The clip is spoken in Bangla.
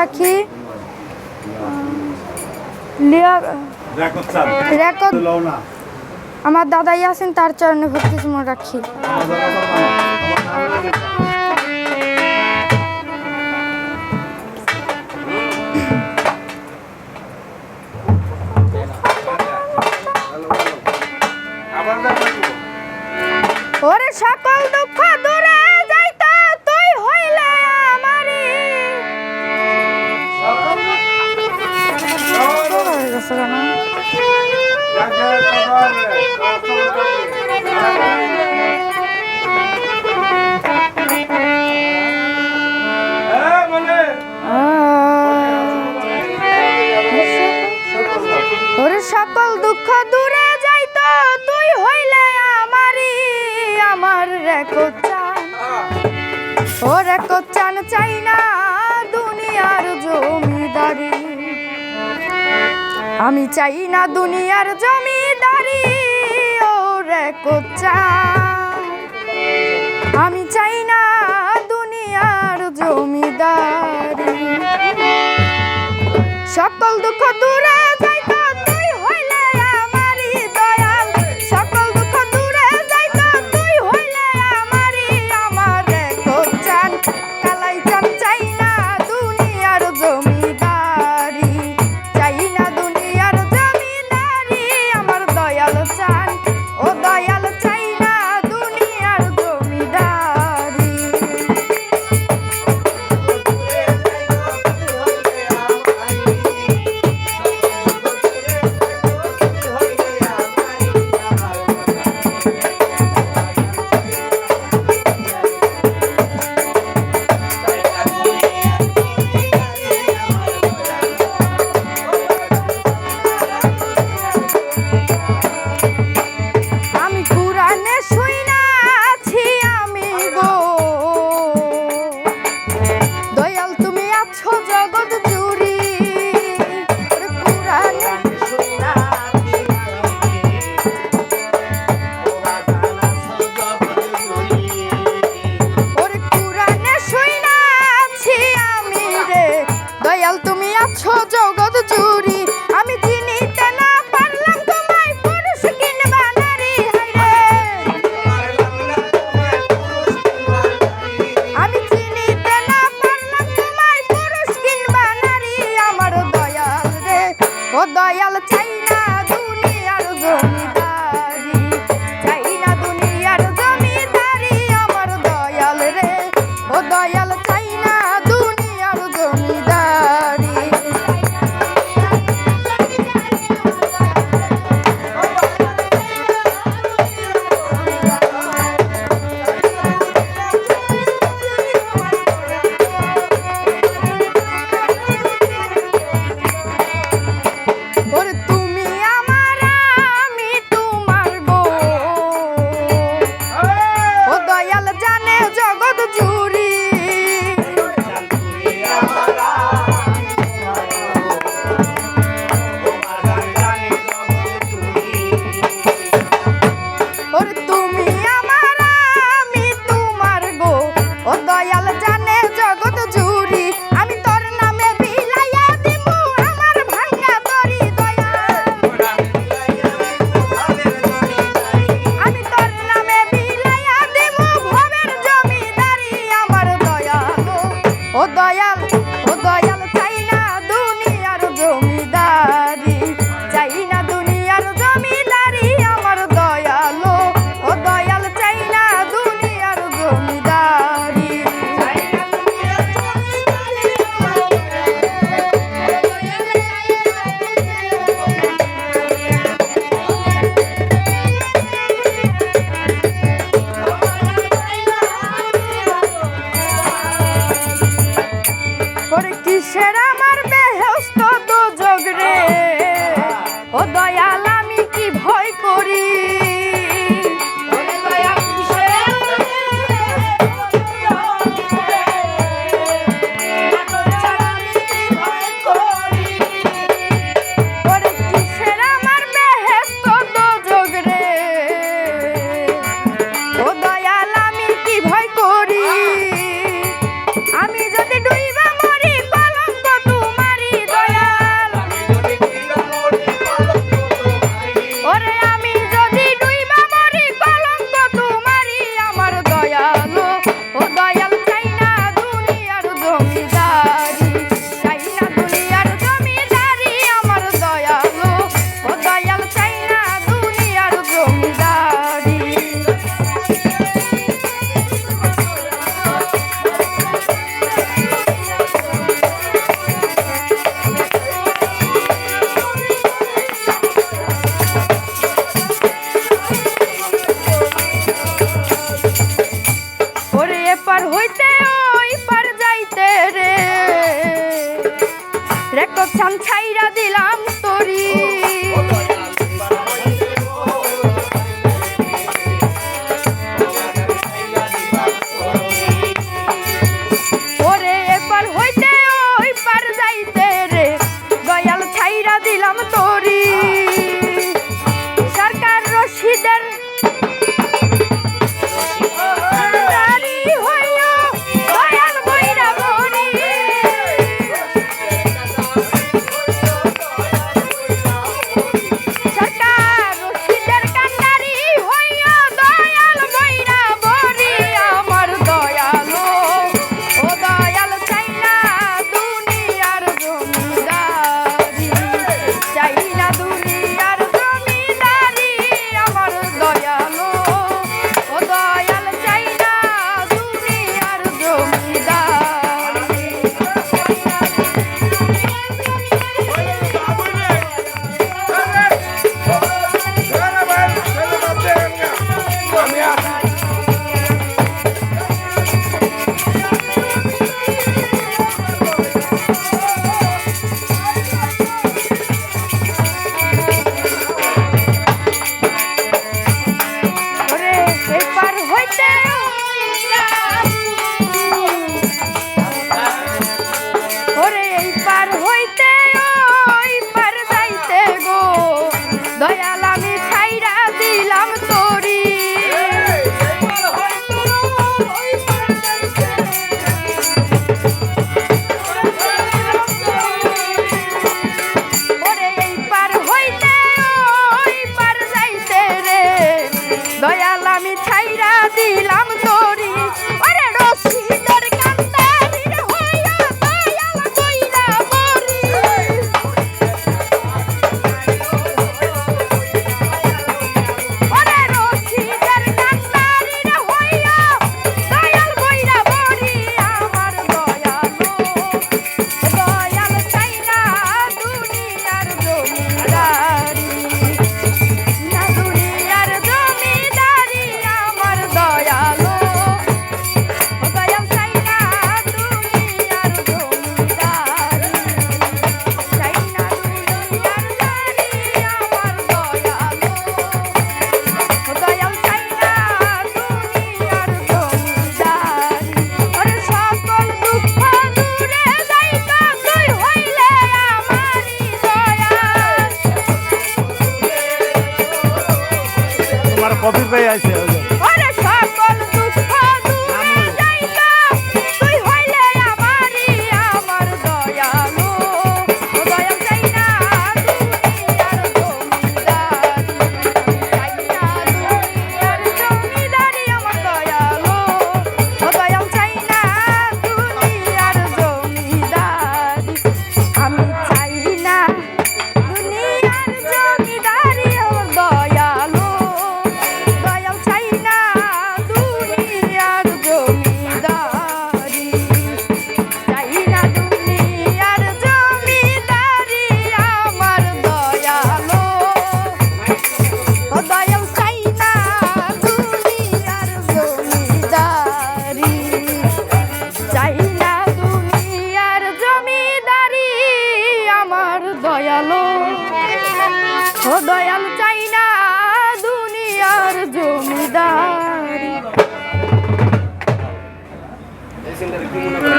রাখি আমার দাদাই আছেন তার চরণে ভক্তি মনে রাখি। ওরে সব সকল দুঃখ দূরে যাইতো তুই হইলে আমারই আমার রেকো চান ও রেকো চান চাই না দুনিয়ার জমিদারি। আমি চাই না দুনিয়ার জমিদারি। আমি চাই না দুনিয়ার জমিদার। সকল দুঃখ dói, ela tá ও দয়াল ও দয়া রেকর্ড ছান ছাইরা দিলাম তোরি। ছাইরা তোমার কপি পেয়ে আছে